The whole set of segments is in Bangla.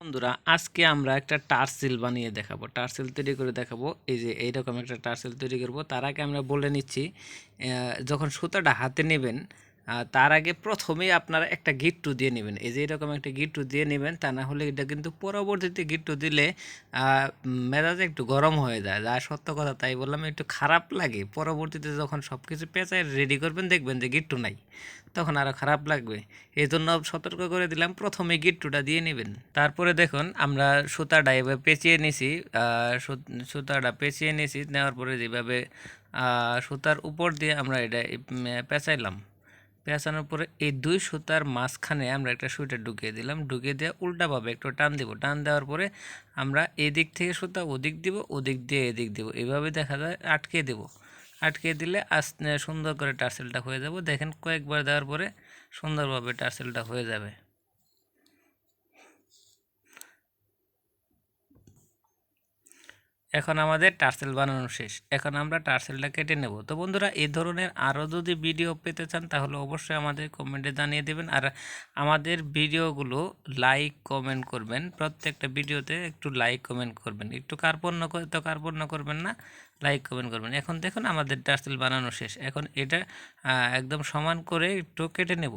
বন্ধুরা, আজকে আমরা একটা টার্সেল বানিয়ে দেখাবো। টার্সেল তৈরি করে দেখাবো। এই যে এইরকম একটা টার্সেল তৈরি করব। তার আগে আমরা বলে নিচ্ছি যখন সুতাটা হাতে নেবেন তার আগে প্রথমেই আপনারা একটা গিট্টু দিয়ে নেবেন। এই যে এরকম একটা গিট্টু দিয়ে নেবেন, তা না হলে এটা কিন্তু পরবর্তীতে গিট্টু দিলে মেজাজ একটু গরম হয়ে যায়। যা সত্য কথা তাই বললাম, একটু খারাপ লাগে। পরবর্তীতে যখন সব কিছু পেঁচায় রেডি করবেন, দেখবেন যে গিট্টু নাই। তখন আরও খারাপ লাগবে। এই জন্য সতর্ক করে দিলাম, প্রথমে গিট্টুটা দিয়ে নেবেন। তারপরে দেখুন, আমরা সুতাটা এভাবে পেঁচিয়ে নিছি সুতাটা পেঁচিয়ে নিছি, নেওয়ার পরে যেভাবে সুতার উপর দিয়ে আমরা এটা পেঁচাইলাম। পেঁচানোর পরে এই দুই সুতার মাঝখানে আমরা একটা সুইটা ঢুকিয়ে দিলাম। ঢুকিয়ে দেওয়া উল্টাভাবে একটু টান দিব। টান দেওয়ার পরে আমরা এদিক থেকে সুতা ওদিক দিব, ওদিক দিয়ে এদিক দিব। এভাবে দেখা যায় আটকে দেব। আটকে দিলে আস্তে সুন্দর করে টার্সেলটা হয়ে যাব। দেখেন কয়েকবার দেওয়ার পরে সুন্দরভাবে টার্সেলটা হয়ে যাবে। এখন আমাদের টার্সেল বানানো শেষ। এখন আমরা টার্সেলটা কেটে নেব। তো বন্ধুরা এই ধরনের আরও যদি ভিডিও পেতে চান, তাহলে অবশ্যই আমাদের কমেন্টে জানিয়ে দেবেন। আর আমাদের ভিডিওগুলো লাইক, কমেন্ট করবেন। প্রত্যেকটা ভিডিওতে একটু লাইক, কমেন্ট করবেন। একটু কার্পণ্য করে তো কার্পণ্য করবেন না, লাইক, কমেন্ট করবেন। এখন দেখুন, আমাদের টার্সেল বানানো শেষ। এখন এটা একদম সমান করে একটু কেটে নেব।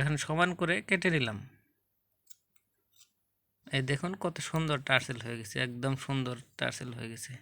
এখন সমান করে কেটে নিলাম। এই দেখুন কত সুন্দর টার্সেল হয়ে গেছে একদম সুন্দর টার্সেল হয়ে গেছে।